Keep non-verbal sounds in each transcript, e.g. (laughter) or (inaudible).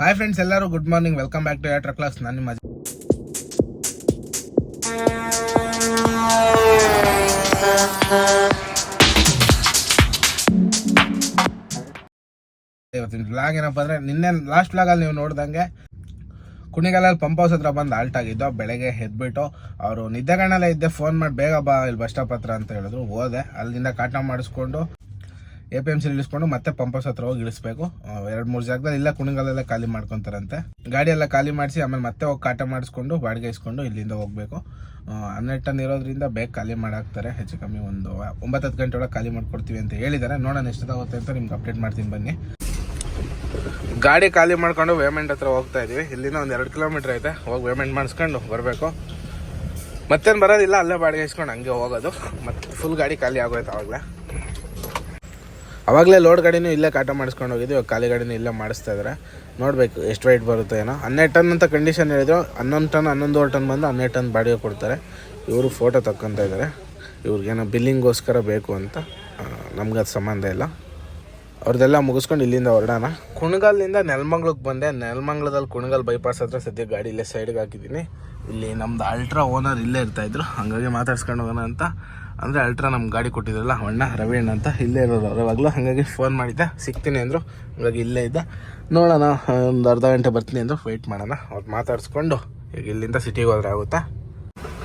Hi friends ಎಲ್ಲರೂ good morning welcome back to ಯಾಟ್ರ class ನಾನು ನಿಮ್ಮ. ಇವತ್ತಿನ ಬ್ಲಾಗ್ ಏನಪ್ಪ ಅಂದ್ರೆ, ನಿನ್ನೆ ಲಾಸ್ಟ್ ಬ್ಲಾಗಲ್ಲಿ ನೀವು ನೋಡ್ದಂಗೆ ಕುಣಿಗಲಲ್ಲಿ ಪಂಪ್ ಹೌಸ್ ಹತ್ರ ಬಂದು ಆಲ್ಟ್ ಆಗಿದ್ದು, ಬೆಳಗ್ಗೆ ಎದ್ಬಿಟ್ಟು ಅವರು ನಿದ್ದೆಗಣ್ಣಲ್ಲೇ ಇದ್ದೆ ಫೋನ್ ಮಾಡಿ ಬೇಗ ಬಾ ಇಲ್ಲಿ ಬಸ್ ಸ್ಟಾಪ್ ಹತ್ರ ಅಂತ ಹೇಳಿದ್ರು. ಹೋದೆ, ಅಲ್ಲಿಂದ ಕಾಟ ಮಾಡಿಸ್ಕೊಂಡು ಎ ಪಿ ಎಂ ಸಿ ಇಳಿಸ್ಕೊಂಡು ಮತ್ತೆ ಪಂಪಸ್ ಹತ್ರ ಹೋಗಿ ಇಳಿಸ್ಬೇಕು. ಎರಡು ಮೂರು ಜಾಗದಲ್ಲಿ ಇಲ್ಲ ಕುಣಿಗಲ್ಲೆಲ್ಲ ಖಾಲಿ ಮಾಡ್ಕೊಂತಾರಂತೆ. ಗಾಡಿ ಎಲ್ಲ ಖಾಲಿ ಮಾಡಿಸಿ ಆಮೇಲೆ ಮತ್ತೆ ಹೋಗಿ ಕಾಟ ಮಾಡಿಸ್ಕೊಂಡು ಬಾಡಿಗೆ ಇಸ್ಕೊಂಡು ಇಲ್ಲಿಂದ ಹೋಗ್ಬೇಕು. ಹನ್ನೆರಡು ಟನ್ ಇರೋದ್ರಿಂದ ಬೇಗ ಖಾಲಿ ಮಾಡಾಕ್ತಾರೆ. ಹೆಚ್ಚು ಕಮ್ಮಿ ಒಂದು ಒಂಬತ್ತು ಹತ್ತು ಗಂಟೆ ಒಳಗೆ ಖಾಲಿ ಮಾಡ್ಕೊಡ್ತೀವಿ ಅಂತ ಹೇಳಿದ್ದಾರೆ ನೋಡೋಣ ಎಷ್ಟಾಗುತ್ತೆ ಅಂತ ನಿಮ್ಗೆ ಅಪ್ಡೇಟ್ ಮಾಡ್ತೀನಿ ಬನ್ನಿ. ಗಾಡಿ ಖಾಲಿ ಮಾಡ್ಕೊಂಡು ವೇಮೆಂಟ್ ಹತ್ರ ಹೋಗ್ತಾ ಇದೀವಿ. ಇಲ್ಲಿಂದ ಒಂದು ಎರಡು ಕಿಲೋಮೀಟರ್ ಐತೆ. ಹೋಗಿ ವೇಮೆಂಟ್ ಮಾಡಿಸ್ಕೊಂಡು ಬರಬೇಕು. ಮತ್ತೇನು ಬರೋದಿಲ್ಲ, ಅಲ್ಲೇ ಬಾಡಿಗೆ ಇಸ್ಕೊಂಡು ಹಂಗೆ ಹೋಗೋದು. ಮತ್ತೆ ಫುಲ್ ಗಾಡಿ ಖಾಲಿ ಆಗೋಯ್ತು ಅವಾಗಲೇ ಅವಾಗಲೇ ಲೋಡ್ ಗಾಡಿನೂ ಇಲ್ಲೇ ಕಾಟ ಮಾಡಿಸ್ಕೊಂಡು ಹೋಗಿದ್ವಿ ಖಾಲಿ ಗಾಡಿನೂ ಇಲ್ಲೇ ಮಾಡಿಸ್ತಾ ಇದ್ದಾರೆ ನೋಡಬೇಕು ಎಷ್ಟು ವೈಟ್ ಬರುತ್ತೆ ಏನೋ. ಹನ್ನೆರಡು ಟನ್ ಅಂತ ಕಂಡೀಷನ್ ಹೇಳಿದ್ರು, ಹನ್ನೊಂದು ಟನ್ ಹನ್ನೊಂದುವರೆ ಟನ್ ಬಂದು ಹನ್ನೆರಡು ಟನ್ ಬಾಡಿಗೆ ಕೊಡ್ತಾರೆ. ಇವರು ಫೋಟೋ ತಕ್ಕೊಂತ ಇದ್ದಾರೆ ಇವ್ರಿಗೇನೋ ಬಿಲ್ಲಿಂಗೋಸ್ಕರ ಬೇಕು ಅಂತ ನಮ್ಗೆ ಅದು ಸಂಬಂಧ ಇಲ್ಲ. ಅವ್ರದ್ದೆಲ್ಲ ಮುಗಿಸ್ಕೊಂಡು ಇಲ್ಲಿಂದ ಹೊರಡೋಣ. ಕುಣಗಲ್ನಿಂದ ನೆಲಮಂಗ್ಳಕ್ಕೆ ಬಂದೆ. ನೆಲಮಂಗ್ಳದಲ್ಲಿ ಕುಣಗಲ್ ಬೈಪಾಸ್ ಹತ್ರ ಸದ್ಯ ಗಾಡಿ ಇಲ್ಲೇ ಸೈಡ್ಗೆ ಹಾಕಿದ್ದೀನಿ. ಇಲ್ಲಿ ನಮ್ದು ಅಲ್ಟ್ರಾ ಓನರ್ ಇಲ್ಲೇ ಇರ್ತಾಯಿದ್ರು ಹಾಗಾಗಿ ಮಾತಾಡ್ಸ್ಕೊಂಡು ಹೋಗೋಣ ಅಂತ. ಅಂದರೆ ಅಲ್ಟ್ರಾ ನಮ್ಮ ಗಾಡಿ ಕೊಟ್ಟಿದ್ರಲ್ಲ, ಅಣ್ಣ ರವಿ ಅಣ್ಣ ಅಂತ ಇಲ್ಲೇ ಇರೋರು ಅವಾಗಲೂ ಹಾಗಾಗಿ ಫೋನ್ ಮಾಡಿದ್ದೆ. ಸಿಗ್ತೀನಿ ಅಂದರು. ಹಾಗಾಗಿ ಇಲ್ಲೇ ಇದ್ದ. ನೋಡೋಣ, ಒಂದು ಅರ್ಧ ಗಂಟೆ ಬರ್ತೀನಿ ಅಂದರು. ವೆಯ್ಟ್ ಮಾಡೋಣ. ಅವ್ರು ಮಾತಾಡಿಸ್ಕೊಂಡು ಈಗ ಇಲ್ಲಿಂದ ಸಿಟಿಗೆ ಹೋದ್ರೆ ಆಗುತ್ತಾ?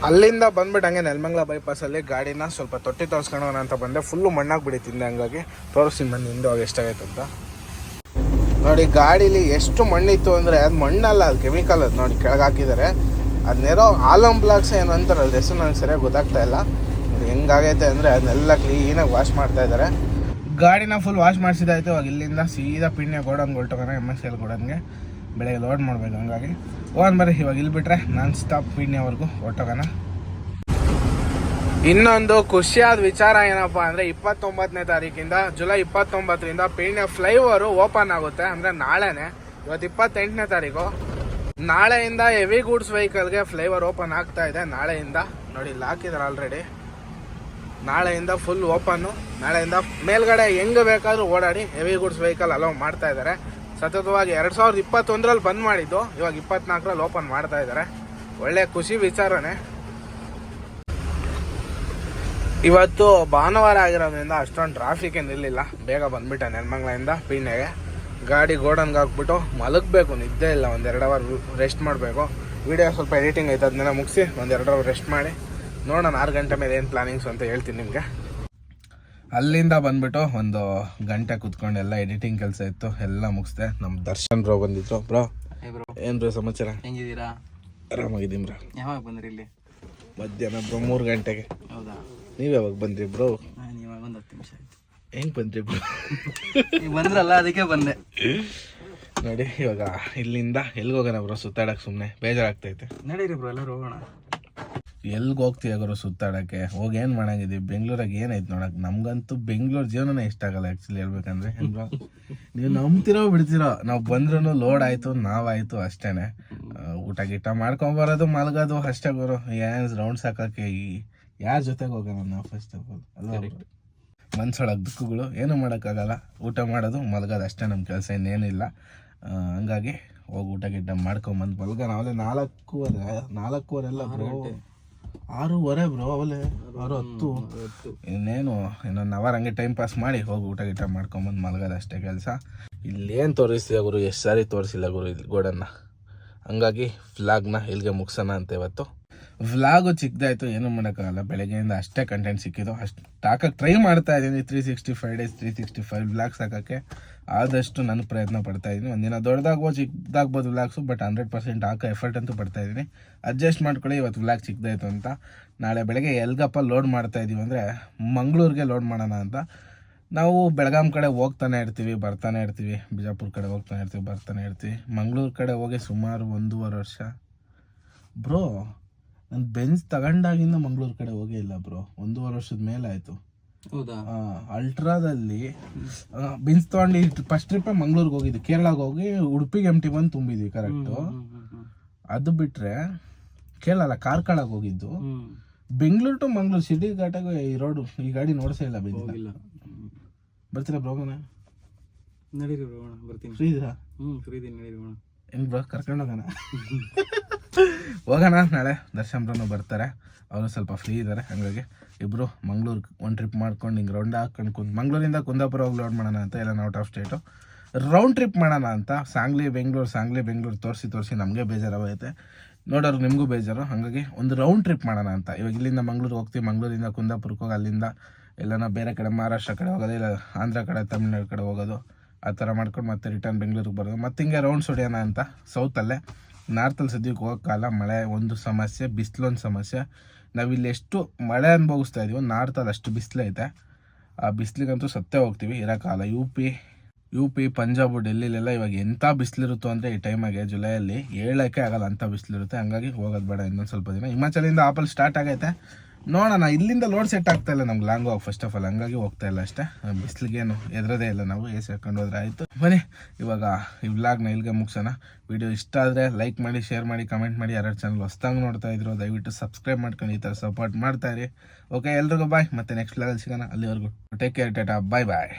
ಅಲ್ಲಿಂದ ಬಂದ್ಬಿಟ್ಟು ಹಂಗೆ ನೆಲಮಂಗ್ಲ ಬೈಪಾಸಲ್ಲಿ ಗಾಡಿನ ಸ್ವಲ್ಪ ತೊಟ್ಟಿ ತೋರಿಸ್ಕೊಂಡು ಅಂತ ಬಂದೆ. ಫುಲ್ಲು ಮಣ್ಣಾಗಿ ಬಿಡಿತಿಂದೆ ಹಂಗಾಗಿ. ತೋರಿಸ್ತೀನಿ ಬಂದು ಹಿಂದೆ ಹೋಗಿ ಎಷ್ಟಾಗೈತೆ ಅಂತ. ನೋಡಿ, ಗಾಡೀಲಿ ಎಷ್ಟು ಮಣ್ಣಿತ್ತು ಅಂದರೆ ಅದು ಮಣ್ಣಲ್ಲ, ಅದು ಕೆಮಿಕಲ್ ಅದು ನೋಡಿ, ಕೆಳಗೆ ಹಾಕಿದ್ದಾರೆ. ಅದನ್ನೇರೋ ಆಲಮ್ ಬ್ಲಾಕ್ಸ್ ಏನು ಅಂತಾರಲ್ಲ ಹೆಸರು ನನಗೆ ಸರಿಯಾಗಿ ಗೊತ್ತಾಗ್ತಾ ಇಲ್ಲ. ಅದು ಹೆಂಗಾಗೈತೆ ಅಂದರೆ ಅದನ್ನೆಲ್ಲ ಕ್ಲೀನಾಗಿ ವಾಶ್ ಮಾಡ್ತಾ ಇದ್ದಾರೆ. ಗಾಡಿನ ಫುಲ್ ವಾಶ್ ಮಾಡಿಸಿದಾಯ್ತು ಅವಾಗ ಇಲ್ಲಿಂದ ಸೀದಾ ಪಿಣ್ಯ ಗೋಡನ್ ಹೊರಟೋಗೋಣ ಎಂ ಎಸ್ ಎಲ್ ಗೋಡನ್ಗೆ. ಬೆಳಗ್ಗೆ ಲೋಡ್ ಮಾಡ್ಬೇಕು, ಹಂಗಾಗಿ. ಹೋಗೋಣ ಬರ್ರಿ, ಇವಾಗ ಇಲ್ಲಿ ಬಿಟ್ರೆ ನಾನ್ ಸ್ಟಾಪ್ ಪಿಣ್ಯವರೆಗೂ ಹೊಟ್ಟೋಗೋಣ ಇನ್ನೊಂದು ಖುಷಿಯಾದ ವಿಚಾರ ಏನಪ್ಪಾ ಅಂದ್ರೆ ಇಪ್ಪತ್ತೊಂಬತ್ತನೇ ತಾರೀಕಿಂದ ಜುಲೈ ಇಪ್ಪತ್ತೊಂಬತ್ತರಿಂದ ಪೀಣ್ಯ ಫ್ಲೈಓವರ್ ಓಪನ್ ಆಗುತ್ತೆ ಅಂದ್ರೆ ನಾಳೆನೆ. ಇವತ್ತು ಇಪ್ಪತ್ತೆಂಟನೇ ತಾರೀಕು. ನಾಳೆಯಿಂದ ಹೆವಿ ಗೂಡ್ಸ್ ವೆಹಿಕಲ್ಗೆ ಫ್ಲೈಓವರ್ ಓಪನ್ ಆಗ್ತಾ ಇದೆ ನಾಳೆಯಿಂದ. ನೋಡಿ ಇಲ್ಲಿ ಹಾಕಿದಾರೆ ಆಲ್ರೆಡಿ ನಾಳೆಯಿಂದ ಫುಲ್ ಓಪನ್ನು ನಾಳೆಯಿಂದ ಮೇಲ್ಗಡೆ ಹೆಂಗ್ ಬೇಕಾದರೂ ಓಡಾಡಿ ಹೆವಿ ಗೂಡ್ಸ್ ವೆಹಿಕಲ್ ಅಲೋ ಮಾಡ್ತಾ ಇದ್ದಾರೆ. ಸತತವಾಗಿ ಎರಡು ಸಾವಿರದ ಇಪ್ಪತ್ತೊಂದರಲ್ಲಿ ಬಂದ್ ಮಾಡಿದ್ದು. ಇವಾಗ ಇಪ್ಪತ್ನಾಲ್ಕರಲ್ಲಿ ಓಪನ್ ಮಾಡ್ತಾ ಇದ್ದಾರೆ. ಒಳ್ಳೆ ಖುಷಿ ವಿಚಾರನೆ. ಇವತ್ತು ಭಾನುವಾರ ಆಗಿರೋದ್ರಿಂದ ಅಷ್ಟೊಂದು ಟ್ರಾಫಿಕ್ ಏನು ಇರಲಿಲ್ಲ. ಬೇಗ ಬಂದ್ಬಿಟ್ಟೆ ನೆಲಮಂಗ್ಲಿಂದ ಪೀಣ್ಯಗೆ. ಗಾಡಿ ಗೋಡನ್ಗೆ ಹಾಕ್ಬಿಟ್ಟು ಮಲಗಬೇಕು, ನಿದ್ದೆ ಇಲ್ಲ ಒಂದೆರಡು ಅವರ್ ರೆಸ್ಟ್ ಮಾಡಬೇಕು. ವಿಡಿಯೋ ಸ್ವಲ್ಪ ಎಡಿಟಿಂಗ್ ಐತೆ ಅದನ್ನೆಲ್ಲ ಮುಗಿಸಿ ಒಂದೆರಡು ಅವರ್ ರೆಸ್ಟ್ ಮಾಡಿ. ನೋಡೋಣ ಆರು ಗಂಟೆ ಮೇಲೆ ಏನು ಪ್ಲಾನಿಂಗ್ಸ್ ಅಂತ ಹೇಳ್ತೀನಿ ನಿಮಗೆ. ಅಲ್ಲಿಂದ ಬಂದ್ಬಿಟ್ಟು ಒಂದು ಗಂಟೆ ಕುತ್ಕೊಂಡು ಎಲ್ಲ ಎಡಿಟಿಂಗ್ ಕೆಲಸ ಇತ್ತು ಎಲ್ಲ ಮುಗಿಸ್ದೆ. ನಮ್ಮ ದರ್ಶನ್ ಬ್ರೋ ಬಂದಿದ್ರು. ಬ್ರೋ ಏನು ಬ್ರೋ ಸಮಾಚಾರ? ಹೆಂಗಿದ್ದೀರಾ? ಆರಾಮಾಗಿದ್ದೀನಿ ಬ್ರೋ. ಯಾವಾಗ ಬಂದ್ರಿ ಇಲ್ಲಿ? ಮಧ್ಯಾಹ್ನ ಬ್ರೋ ಮೂರು ಗಂಟೆಗೆ. ಹೌದಾ? ನೀವು ಯಾವಾಗ ಬಂದ್ರಿ ಬ್ರೋ? ನಾನು ಇವಾಗ ಒಂದು ಹತ್ತು ನಿಮಿಷ ಆಯ್ತು. ಹೆಂಗೆ ಬಂದ್ರಿ ಬ್ರೋ? ಬಂದ್ರಲ್ಲ ಅದಕ್ಕೆ ಬಂದೆ. ನೋಡಿ ಇವಾಗ ಇಲ್ಲಿಂದ ಎಲ್ಲಿಗೆ ಹೋಗೋಣ ಬ್ರೋ? ಸುತ್ತಾಡಕ್ಕೆ ಸುಮ್ಮನೆ ಬೇಜಾರಾಗ್ತೈತೆ ನಡೀರಿ ಬ್ರೋ ಎಲ್ಲರೂ ಹೋಗೋಣ. ಎಲ್ಗೆ ಹೋಗ್ತೀಯ ಗುರು ಸುತ್ತಾಡೋಕ್ಕೆ? ಹೋಗಿ ಏನು ಮಾಡಂಗಿದ್ದೀವಿ ಬೆಂಗ್ಳೂರಾಗೆ ಏನಾಯ್ತು ನೋಡಕ್ಕೆ ನಮಗಂತೂ ಬೆಂಗಳೂರು ಜೀವನನೇ ಇಷ್ಟ ಆಗಲ್ಲ ಆ್ಯಕ್ಚುಲಿ ಹೇಳ್ಬೇಕಂದ್ರೆ. ನೀವು ನಂಬ್ತಿರೋ ಬಿಡ್ತಿರೋ. ನಾವು ಬಂದ್ರೂ ಲೋಡ್ ಆಯಿತು ನಾವಾಯಿತು ಅಷ್ಟೇ ಊಟ ಗೀಟ ಮಾಡ್ಕೊಂಬರೋದು ಮಲಗೋದು ಅಷ್ಟೇ ಗುರು. ಏನು ರೌಂಡ್ಸ್ ಹಾಕೋಕ್ಕೆ ಈ ಯಾರ ಜೊತೆಗೆ ಹೋಗೋಣ ನಾವು ಫಸ್ಟ್ ಆಫ್ ಆಲ್ ಅಲ್ಲ ಮನ್ಸೊಳಗೆ ದುಃಖಗಳು. ಏನೂ ಮಾಡೋಕ್ಕಾಗಲ್ಲ. ಊಟ ಮಾಡೋದು ಮಲಗೋದು ಅಷ್ಟೇ ನಮ್ಮ ಕೆಲಸ ಇನ್ನೇನಿಲ್ಲ. ಹಂಗಾಗಿ ಹೋಗಿ ಊಟ ಗಿಡ್ಡ ಮಾಡ್ಕೊಂಬಂದು ಮಲ್ಗ. ನಾವೇ ನಾಲ್ಕೂವರೆ ನಾಲ್ಕೂವರೆ ಎಲ್ಲ ಆರೂವರೆ ಬ್ರೋ ಅವಲೇ ಆರು ಹತ್ತು. ಇನ್ನೇನು, ಇನ್ನೊಂದು ಅವರ್ ಹಂಗೆ ಟೈಮ್ ಪಾಸ್ ಮಾಡಿ ಹೋಗಿ ಊಟ ಗೀಟ ಮಾಡ್ಕೊಂಬಂದು ಮಲಗೋದು ಅಷ್ಟೇ ಕೆಲಸ. ಇಲ್ಲೇನು ತೋರಿಸ್ತೀಯ ಗುರು, ಎಷ್ಟು ಸಾರಿ ತೋರಿಸಿಲ್ಲ ಗುರು ಇಲ್ಲಿ ಗೋಡನ್ನ. ಹಂಗಾಗಿ ಫ್ಲಾಗ್ನ ಇಲ್ಲಿಗೆ ಮುಗಿಸೋಣ ಅಂತ ಇವತ್ತು. ವ್ಲಾಗು ಚಿಕ್ಕದಾಯ್ತು ಏನು ಮಾಡೋಕ್ಕಾಗಲ್ಲ. ಬೆಳಗ್ಗೆಯಿಂದ ಅಷ್ಟೇ ಕಂಟೆಂಟ್ ಸಿಕ್ಕಿದ್ದು. ಅಷ್ಟು ಹಾಕಕ್ಕೆ ಟ್ರೈ ಮಾಡ್ತಾ ಇದ್ದೀನಿ three sixty five days three sixty five vlogs ಹಾಕೋಕ್ಕೆ ಆದಷ್ಟು ನಾನು ಪ್ರಯತ್ನ ಪಡ್ತಾ ಇದ್ದೀನಿ. ಒಂದಿನ ದೊಡ್ಡದಾಗ್ಬೋದು ಚಿಕ್ಕದಾಗ್ಬೋದು ವ್ಲಾಗ್ಸು ಬಟ್ ಹಂಡ್ರೆಡ್ ಪರ್ಸೆಂಟ್ ಹಾಕೋ ಎಫರ್ಟ್ ಅಂತೂ ಪಡ್ತಾ ಇದ್ದೀನಿ. ಅಡ್ಜಸ್ಟ್ ಮಾಡ್ಕೊಳ್ಳಿ, ಇವತ್ತು ವ್ಲಾಗ್ ಚಿಕ್ಕದಾಯ್ತು ಅಂತ. ನಾಳೆ ಬೆಳಗ್ಗೆ ಎಲ್ಗಪ್ಪ ಲೋಡ್ ಮಾಡ್ತಾ ಇದ್ದೀವಿ ಅಂದರೆ ಮಂಗಳೂರಿಗೆ ಲೋಡ್ ಮಾಡೋಣ ಅಂತ. ನಾವು ಬೆಳಗಾಂ ಕಡೆ ಹೋಗ್ತಾನೆ ಇರ್ತೀವಿ, ಬರ್ತಾನೆ ಇರ್ತೀವಿ. ಬಿಜಾಪುರ ಕಡೆ ಹೋಗ್ತಾನೆ ಇರ್ತೀವಿ, ಬರ್ತಾನೆ ಇರ್ತೀವಿ. ಮಂಗಳೂರು ಕಡೆ ಹೋಗಿ ಸುಮಾರು ಒಂದೂವರೆ ವರ್ಷ. ಬ್ರೋ ನಾನು ಬೆಂಚ್ ತಗೊಂಡಾಗಿಂದ ಮಂಗಳೂರು ಕಡೆ ಹೋಗೇ ಇಲ್ಲ ಬ್ರೋ ಒಂದೂವರೆ ವರ್ಷದ ಮೇಲೆ ಆಯಿತು. ಹೌದಾ? ಅಲ್ಟ್ರಾದಲ್ಲಿ ಬೆಂಚ್ ತಗೊಂಡು ಫಸ್ಟ್ ಟ್ರಿಪ್ ಮಂಗಳೂರಿಗೆ ಹೋಗಿದ್ವಿ ಕೇರಳಗೆ ಹೋಗಿ ಉಡುಪಿಗೆ ಎಂ ಟಿ ಬಂದು ತುಂಬಿದ್ವಿ ಕರೆಕ್ಟು ಅದು ಬಿಟ್ಟರೆ ಕೇಳಲ್ಲ ಕಾರ್ಕಳಗೆ ಹೋಗಿದ್ದು. ಬೆಂಗಳೂರು ಟು ಮಂಗಳೂರು ಸಿಟಿ ಘಾಟಾಗ ಈ ರೋಡು ಈ ಗಾಡಿ ನೋಡ್ಸೇ ಇಲ್ಲ ಬೆಂಚ್ ಬರ್ತೀರಾ ಬ್ರೋಗನ ನಡೀರಿ ಬ್ರೋಣ ಬರ್ತೀನಿ. ಫ್ರೀ ಹ್ಮ್ ಹ್ಞೂ ಫ್ರೀದೀನಿ ನಡೀರಿ ಬ್ರೋಣ ಏನು ಬ್ರೋ ಕರ್ಕೊಂಡು ಹೋಗೋಣ? (laughs) ಹೋಗೋಣ ನಾಳೆ. ದರ್ಶನ್ ಬ್ರೋನು ಬರ್ತಾರೆ. ಅವರು ಸ್ವಲ್ಪ ಫ್ರೀ ಇದ್ದಾರೆ ಹಂಗಾಗಿ ಇಬ್ಬರು ಮಂಗ್ಳೂರು ಒಂದು ಟ್ರಿಪ್ ಮಾಡ್ಕೊಂಡು ಹಿಂಗೆ ರೌಂಡ್ ಹಾಕ್ಕೊಂಡು ಕುಂದ್ ಮಂಗ್ಳೂರಿಂದ ಕುಂದಾಪುರ ಹೋಗಿ ಲೋಡ್ ಮಾಡೋಣ ಅಂತ ಎಲ್ಲ out of state round trip ಮಾಡೋಣ ಅಂತ ಸಾಂಗ್ಲಿ ಬೆಂಗಳೂರು ಸಾಂಗ್ಲಿ ಬೆಂಗಳೂರು ತೋರಿಸಿ ತೋರಿಸಿ ನಮಗೆ ಬೇಜಾರಾಗೈತೆ ನೋಡೋರು ನಿಮಗೂ ಬೇಜಾರು. ಹಾಗಾಗಿ ಒಂದು ರೌಂಡ್ ಟ್ರಿಪ್ ಮಾಡೋಣ ಅಂತ. ಇವಾಗ ಇಲ್ಲಿಂದ ಮಂಗ್ಳೂರು ಹೋಗ್ತೀವಿ. ಮಂಗ್ಳೂರಿಂದ ಕುಂದಾಪುರಕ್ಕೆ ಹೋಗಿ ಅಲ್ಲಿಂದ ಎಲ್ಲನ ಬೇರೆ ಕಡೆ, ಮಹಾರಾಷ್ಟ್ರ ಕಡೆ ಹೋಗೋದು, ಇಲ್ಲ ಆಂಧ್ರ ಕಡೆ, ತಮಿಳ್ನಾಡು ಕಡೆ ಹೋಗೋದು. ಆ ಥರ ಮಾಡ್ಕೊಂಡು ಮತ್ತೆ ರಿಟರ್ನ್ ಬೆಂಗಳೂರಿಗೆ ಬರೋದು. ಮತ್ತೆ ಹಿಂಗೆ ರೌಂಡ್ಸ್ ಹೊಡಿಯೋಣ ಅಂತ. ಸೌತಲ್ಲೇ ನಾರ್ತಲ್ಲಿ ಸದ್ಯಕ್ಕೆ ಹೋಗೋಕ್ಕಾಗಲ್ಲ. ಮಳೆ, ಒಂದು ಸಮಸ್ಯೆ, ಬಿಸಿಲೊಂದು ಸಮಸ್ಯೆ. ನಾವಿಲ್ಲಿ ಎಷ್ಟು ಮಳೆ ಅನುಭವಿಸ್ತಾ ಇದೀವೋ ನಾರ್ತಲ್ಲಿ ಅಷ್ಟು ಬಿಸಿಲೈತೆ ಆ ಬಿಸಿಲಿಗಂತೂ ಸತ್ತೇ ಹೋಗ್ತೀವಿ, ಇರೋಕ್ಕಾಗಲ್ಲ. U P U P, Punjab, ಡೆಲ್ಲಿಲೆಲ್ಲ ಇವಾಗ ಎಂಥ ಬಿಸಿಲಿರುತ್ತೋ ಅಂದರೆ ಈ ಟೈಮಾಗೆ ಜುಲೈಯಲ್ಲಿ ಹೇಳೋಕ್ಕೆ ಆಗಲ್ಲ ಅಂಥ ಬಿಸಿಲಿರುತ್ತೆ. ಹಂಗಾಗಿ ಹೋಗೋದು ಬೇಡ ಇನ್ನೊಂದು ಸ್ವಲ್ಪ ದಿನ. ಹಿಮಾಚಲಿಂದ ಆಪಲ್ ಸ್ಟಾರ್ಟ್ ಆಗೈತೆ. ನೋಡೋಣ, ಇಲ್ಲಿಂದ ಲೋಡ್ ಸೆಟ್ ಆಗ್ತಾ ಇಲ್ಲ ನಮ್ಗೆ ಲಾಂಗ್ ಫಸ್ಟ್ ಆಫ್ ಆಲ್ ಹಂಗಾಗಿ ಹೋಗ್ತಾ ಇಲ್ಲ ಅಷ್ಟೇ. ಬಿಸಿಲಿಗೇನು ಎದ್ರದೇ ಇಲ್ಲ ನಾವು ಎ ಹಾಕೊಂಡು ಹೋದ್ರೆ ಆಯಿತು. ಬನ್ನಿ, ಇವಾಗ ಈ ವ್ಲಾಗ್ನ ಇಲ್ಲಿಗೆ ಮುಗಿಸೋಣ. ವಿಡಿಯೋ ಇಷ್ಟ ಆದರೆ ಲೈಕ್ ಮಾಡಿ ಶೇರ್ ಮಾಡಿ ಕಮೆಂಟ್ ಮಾಡಿ. ಯಾರ್ಯಾರು ಚಾನಲ್ ಹೊಸ್ದಂಗೆ ನೋಡ್ತಾ ಇದ್ರು, ದಯವಿಟ್ಟು ಸಬ್ಸ್ಕ್ರೈಬ್ ಮಾಡ್ಕೊಂಡು ಈ ಥರ ಸಪೋರ್ಟ್ ಮಾಡ್ತಾ ಇರಿ. ಓಕೆ ಎಲ್ರಿಗೂ ಬಾಯ್ ಮತ್ತೆ ನೆಕ್ಸ್ಟ್ ವ್ಲಾಗಲ್ಲಿ ಸಿಗೋಣ. ಅಲ್ಲಿವರೆಗೂ take care tata bye bye